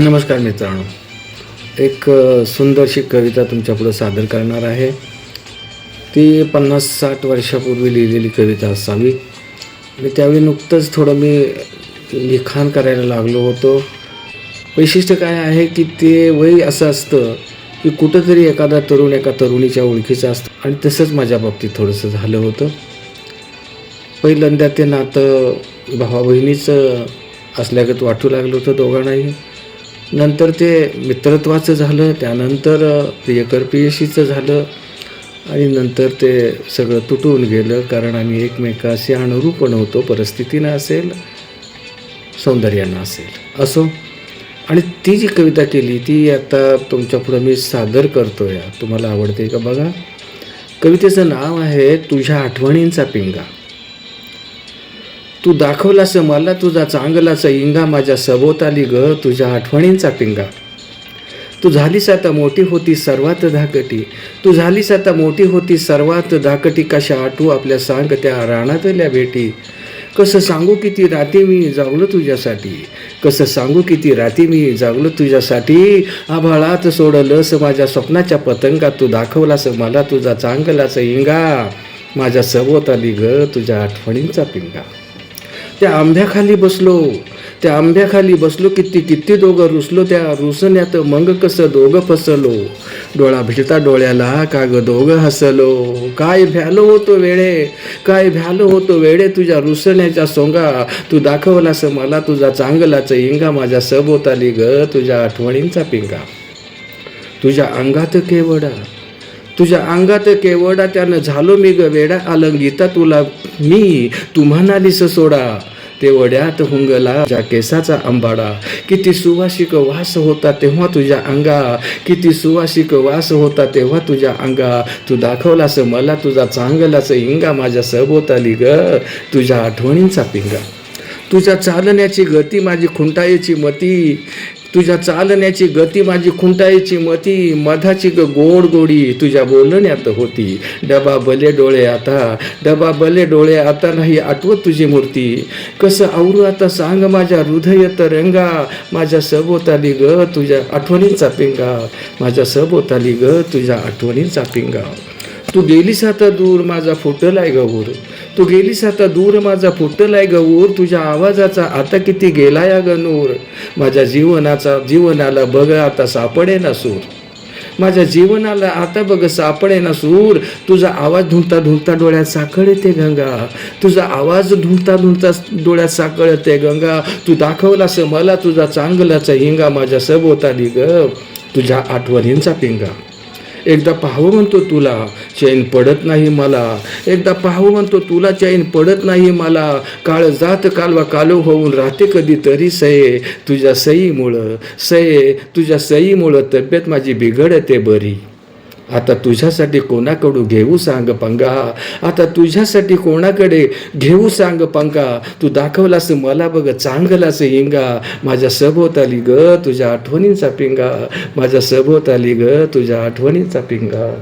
नमस्कार मित्रांनो. एक सुंदरशी कविता तुमच्यापुढं सादर करणार आहे. ती पन्नास साठ वर्षापूर्वी लिहिलेली कविता असावी. आणि त्यावेळी नुकतंच थोडं मी लिखाण करायला लागलो होतो. वैशिष्ट्य काय आहे की ते वय असं असतं की कुठंतरी एखादा तरुण एका तरुणीच्या ओळखीचं असतं. आणि तसंच माझ्या बाबतीत थोडंसं झालं होतं. पहिल्यांदा ते नातं भावा बहिणीचं असल्यागत वाटू लागलं होतं दोघांनाही. नंतर ते मित्रत्वाचं झालं त्यानंतर प्रियकर प्रियशीचं झालं आणि नंतर ते सगळं तुटून गेलं कारण आम्ही एकमेकाशी अनुरूप नव्हतो परिस्थितीनं असेल सौंदर्यानं असेल असो. आणि ती जी कविता केली ती आता तुमच्यापुढं मी सादर करतो या तुम्हाला आवडते का बघा? कवितेचं नाव आहे तुझ्या आठवणींचा पिंगा. तू दाखवलास मला तुझा चांगलाचा इंगा माझ्या सभोवताली ग तुझ्या आठवणींचा पिंगा. तू झालीस आता मोठी होती सर्वात धाकटी. तू झालीस आता मोठी होती सर्वात धाकटी. कशा आठवू आपल्या सांग त्या रानातल्या भेटी. कसं सांगू किती राती मी जागलो तुझ्यासाठी. कसं सांगू किती राती मी जागलो तुझ्यासाठी. आभाळात सोडलंस माझ्या स्वप्नाच्या पतंगात तू दाखवलास मला तुझा चांगलाच इंगा माझ्या सभोवताली ग तुझ्या आठवणींचा पिंगा. त्या आंब्याखाली बसलो. त्या आंब्याखाली बसलो किती किती दोघं रुसलो त्या रुसण्यात. मग कसं दोघं फसलो. डोळा भिडता डोळ्याला का ग दोघं हसलो. काय भ्यालो होतो वेळे? काय भ्यालो होतो वेळे तुझ्या रुसण्याच्या सोंगा? तू दाखवलास मला तुझा चांगलाच इंगा. माझ्या सभोवताली ग तुझ्या आठवणींचा पिंगा. तुझ्या अंगात केवडा. तुझ्या अंगात केवडा. त्यानं झालो मी ग वेडा. अलंगीता तुला मी तू म्हणालीस सोडा. ते वड्यात हुंगला ज्या केसाचा आंबाडा. किती सुवासिक वास होता तेव्हा तुझ्या अंगा. किती सुवासिक वास होता तेव्हा तुझ्या अंगा. तू दाखवलास मला तुझा चांगलाच इंगा माझ्या सभोवताली ग तुझ्या आठवणींचा पिंगा. तुझ्या चालण्याची गती माझी खुंटायची मती. तुझ्या चालण्याची गती माझी खुंटायची मती मधाची ग गोड गोडी तुझ्या बोलण्यात होती. डबा बले डोळे आता डबा बले डोळे आता नाही आठवत तुझी मूर्ती. कसं आवरू आता सांग माझ्या हृदयत रंगा माझ्या सभोवताली ग तुझ्या आठवणींचा पिंगा माझ्या सभोवताली ग तुझ्या आठवणींचा पिंगा. तू गेलीस आता दूर माझा फुटलाय गौर. तू गेलीस आता दूर माझा फुटलाय गौर तुझ्या आवाजाचा आता किती गेला या गनूर माझ्या जीवनाचा जीवनाला बघ आता सापडे ना सूर. माझ्या जीवनाला आता बघ सापडे ना सूर. तुझा आवाज धुंता धुंता डोळ्यात साखळ येते गंगा. तुझा आवाज धुंता धुंता डोळ्यात साखळ येते गंगा. तू दाखवलास मला तुझा चांगलाचा हिंगा. माझ्या सभोवताली ग तुझ्या आठवणींचा पिंगा. एकदा पाहावं म्हणतो तुला चैन पडत नाही मला. एकदा पाहावं म्हणतो तुला चैन पडत नाही मला. काळ जात कालवा कालो होऊन राहते कधी तरी सये. तुझ्या सईमुळं सये तुझ्या सईमुळं तब्येत माझी बिघडते बरी. आता तुझ्यासाठी कोणाकडून घेऊ सांग पंगा? आता तुझ्यासाठी कोणाकडे घेऊ सांग पंगा? तू दाखवलास मला बघ चांगलास हिंगा. माझ्या सभोवताली ग तुझ्या आठवणींचा पिंगा. माझ्या सभोवताली ग तुझ्या आठवणींचा पिंगा.